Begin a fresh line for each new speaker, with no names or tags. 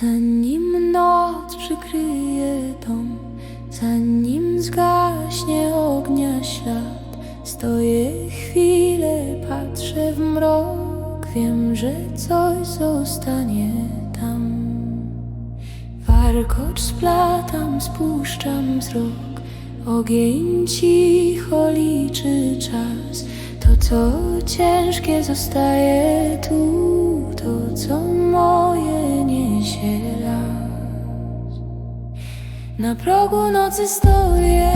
Zanim noc przykryje dom, zanim stoję chwilę, patrzę w mrok, wiem, że coś zostanie tam. Warkocz splatam, spuszczam wzrok, ogień cicho liczy czas. To, co ciężkie zostaje tu, to, co moje niesie las. Na progu nocy stoję,